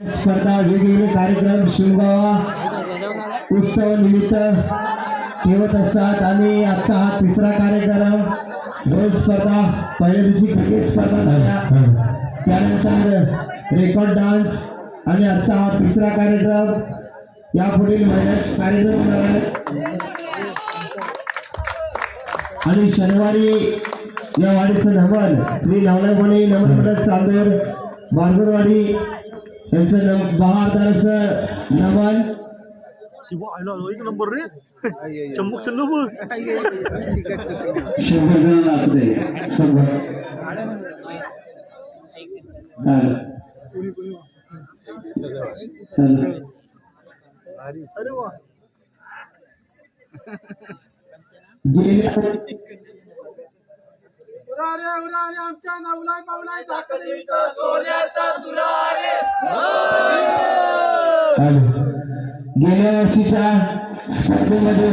स्पर्धा वेगवेगळे कार्यक्रम शिवगावा उत्सव निमित्त ठेवत असतात. आणि आजचा हा तिसरा कार्यक्रम ढोल स्पर्धा पहिल्या दिवशी क्रिकेट स्पर्धा झाल्या. त्यानंतर रेकॉर्ड डान्स आणि आजचा हा तिसरा कार्यक्रम. यापुढील महिन्यात कार्यक्रम होणार आहे. आणि शनिवारी या वाडीचं नमन श्री नावलाईपणे नमन मंडळ चांदूर बांगुरवाडी यांचं नम बहारदार असं नमन. किंवा आयला एक नंबर रे. बघ. शंभर जण नाचते शंभर. अरे वा. गेल्या आमच्या नवलाय पावलाय गेल्या वर्षीच्या स्पर्धेमध्ये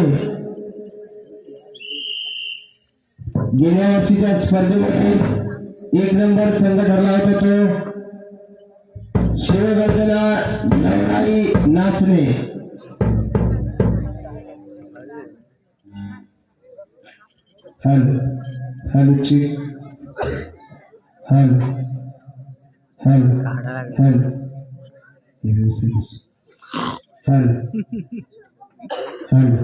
गेल्या वर्षीच्या स्पर्धेमध्ये एक नंबर संघ ठरला होता तो शिवगर्जना नवराई नाचणे. হ্যালো হ্যালো চিক। Hello hello hello. Hello hello.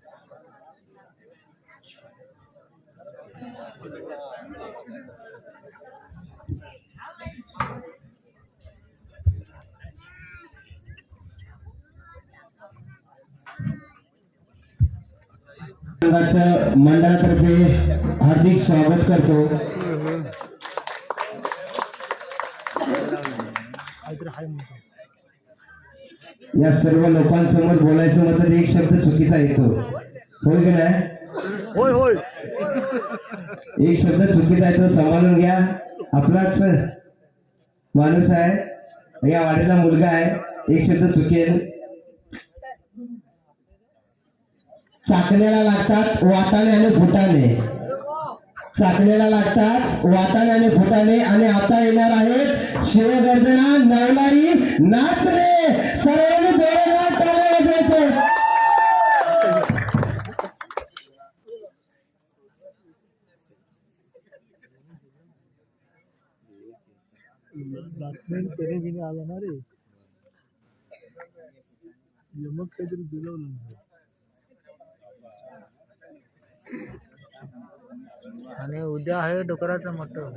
संघाचं मंडळातर्फे हार्दिक स्वागत करतो. या सर्व लोकांसमोर बोलायचं म्हटलं तर एक शब्द चुकीचा येतो. होय की नाही? होय होय. एक शब्द चुकीचा येतो सांभाळून घ्या. आपलाच माणूस आहे. या वाडीला मुलगा आहे. एक शब्द चुकेल चाकण्याला लागतात वाटाणे आणि फुटाणे चाकण्याला लागतात वाटाणे आणि फुटाणे आणि आता येणार आहेत शिवगर्जना नवलाई नाचणे. सर्वांनी जोरदार टाळ्या वाजवायचे बातम्या आला ना रे. यमक काहीतरी जुलवलं नाही. आणि उद्या आहे डुकराचं मटण.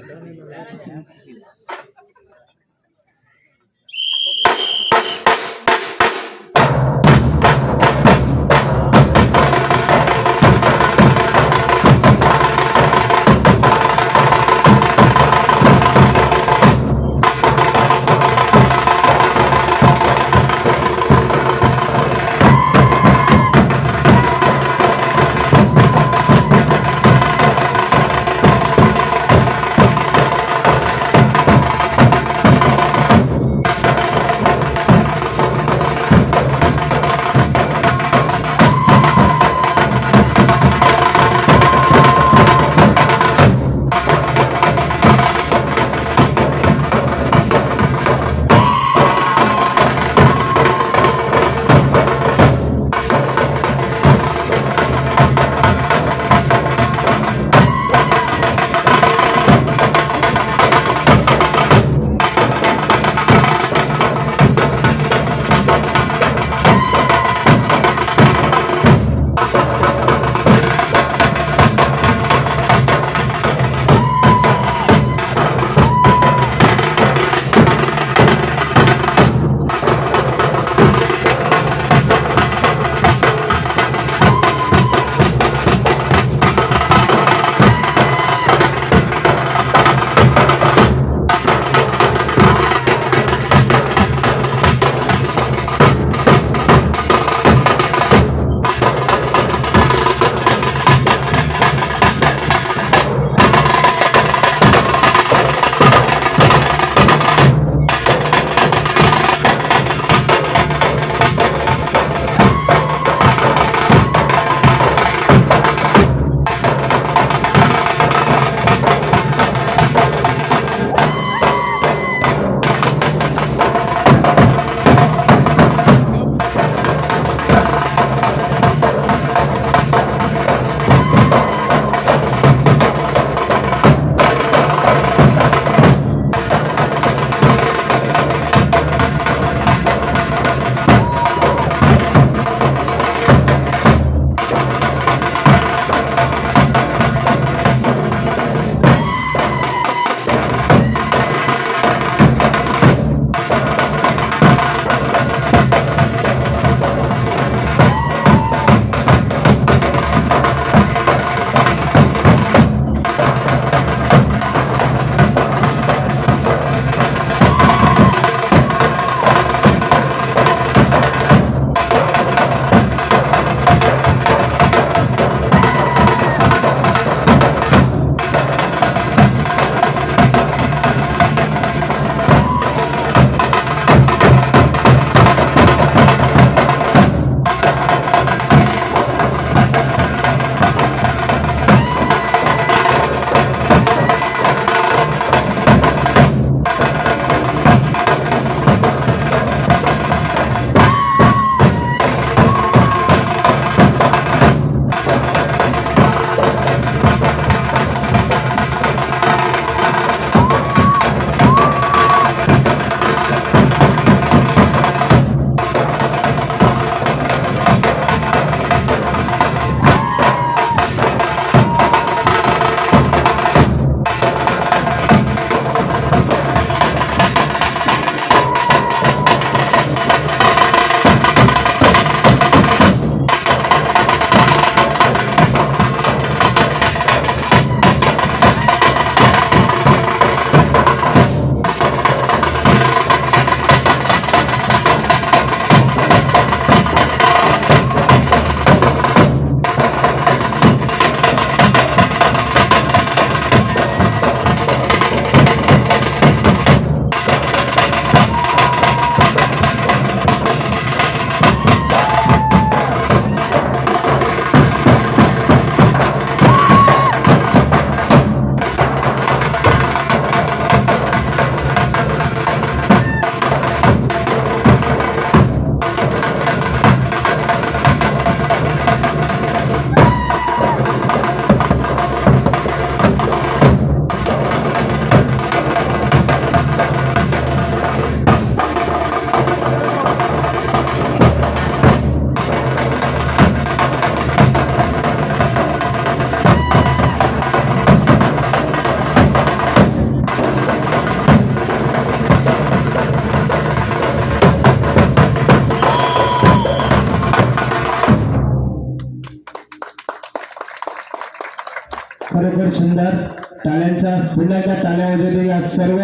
खरोखर सुंदर टाळ्यांचा पुन्हा एकदा टाळ्या वाजवते या सर्व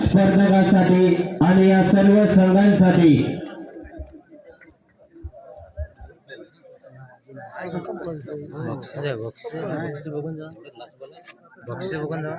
स्पर्धकांसाठी आणि या सर्व संघांसाठी. बघून जा बक्षीस बघून जा